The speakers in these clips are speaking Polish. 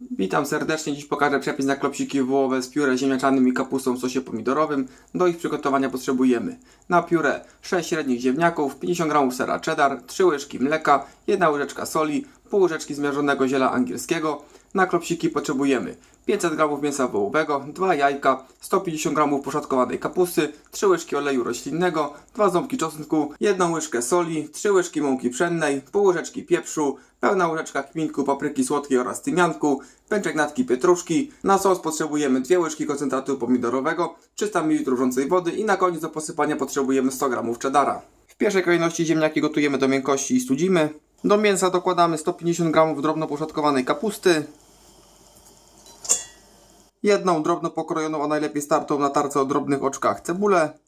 Witam serdecznie, dziś pokażę przepis na klopsiki wołowe z pióre ziemniaczanym i kapustą w sosie pomidorowym. Do ich przygotowania potrzebujemy na pióre 6 średnich ziemniaków, 50 g sera cheddar, 3 łyżki mleka, 1 łyżeczka soli, pół łyżeczki zmiażdżonego ziela angielskiego. Na klopsiki potrzebujemy 500 g mięsa wołowego, 2 jajka, 150 g poszatkowanej kapusty, 3 łyżki oleju roślinnego, 2 ząbki czosnku, 1 łyżkę soli, 3 łyżki mąki pszennej, pół łyżeczki pieprzu, pełna łyżeczka kminku, papryki słodkiej oraz tymianku, pęczek natki pietruszki. Na sos potrzebujemy 2 łyżki koncentratu pomidorowego, 300 ml wrzącej wody i na koniec do posypania potrzebujemy 100 g cheddara. W pierwszej kolejności ziemniaki gotujemy do miękkości i studzimy. Do mięsa dokładamy 150 g drobno poszatkowanej kapusty, jedną drobno pokrojoną, a najlepiej startą na tarce o drobnych oczkach cebulę.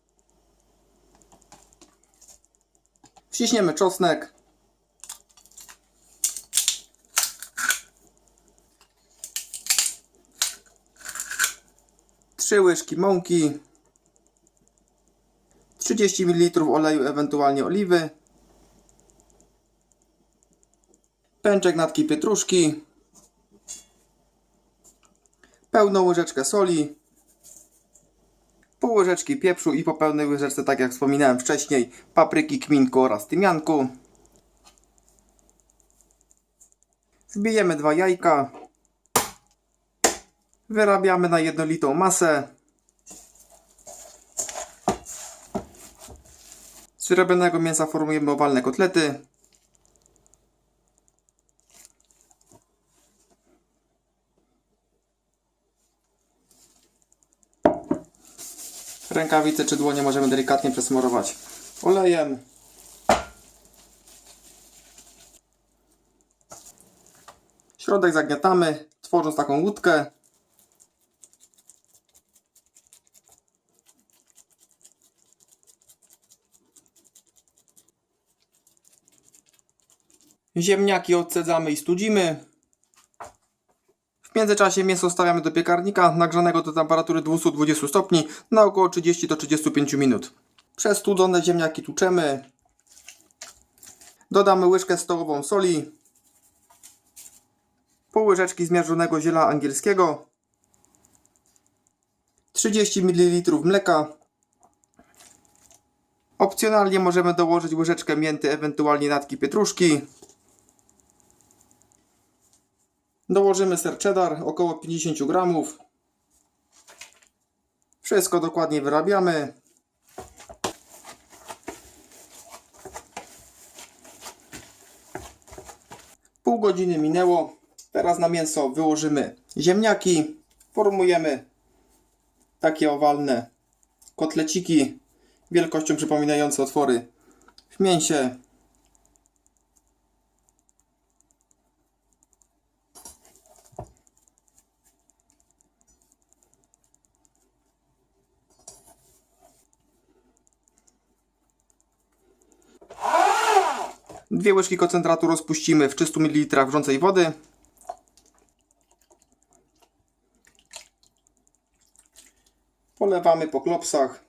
Wciśniemy czosnek. Trzy łyżki mąki. 30 ml oleju, ewentualnie oliwy. Pęczek natki pietruszki pełną łyżeczkę soli, pół łyżeczki pieprzu i po pełnej łyżeczce, tak jak wspominałem wcześniej, papryki, kminku oraz tymianku. Wbijemy dwa jajka. Wyrabiamy na jednolitą masę. Z wyrobionego mięsa formujemy owalne kotlety. Rękawice czy dłonie możemy delikatnie przesmarować olejem. Środek zagniatamy, tworząc taką łódkę. Ziemniaki odcedzamy i studzimy. Międzyczasie mięso stawiamy do piekarnika nagrzanego do temperatury 220 stopni na około 30 do 35 minut. Przestudzone ziemniaki tłuczemy. Dodamy łyżkę stołową soli. Pół łyżeczki zmiażdżonego ziela angielskiego. 30 ml mleka. Opcjonalnie możemy dołożyć łyżeczkę mięty, ewentualnie natki pietruszki. Dołożymy ser cheddar, około 50 gramów. Wszystko dokładnie wyrabiamy. Pół godziny minęło. Teraz na mięso wyłożymy ziemniaki. Formujemy takie owalne kotleciki wielkością przypominające otwory w mięsie. Dwie łyżki koncentratu rozpuścimy w 300 ml wrzącej wody. Polewamy po klopsach.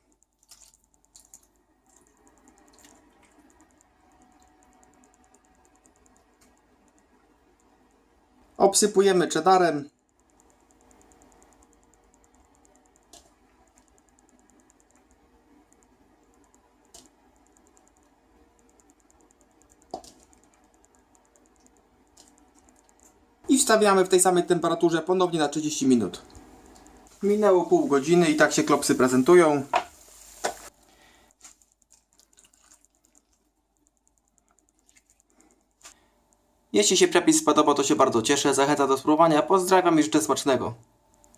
Obsypujemy cheddarem. I wstawiamy w tej samej temperaturze ponownie na 30 minut. Minęło pół godziny i tak się klopsy prezentują. Jeśli się przepis spodobał, to się bardzo cieszę. Zachęcam do spróbowania. Pozdrawiam i życzę smacznego.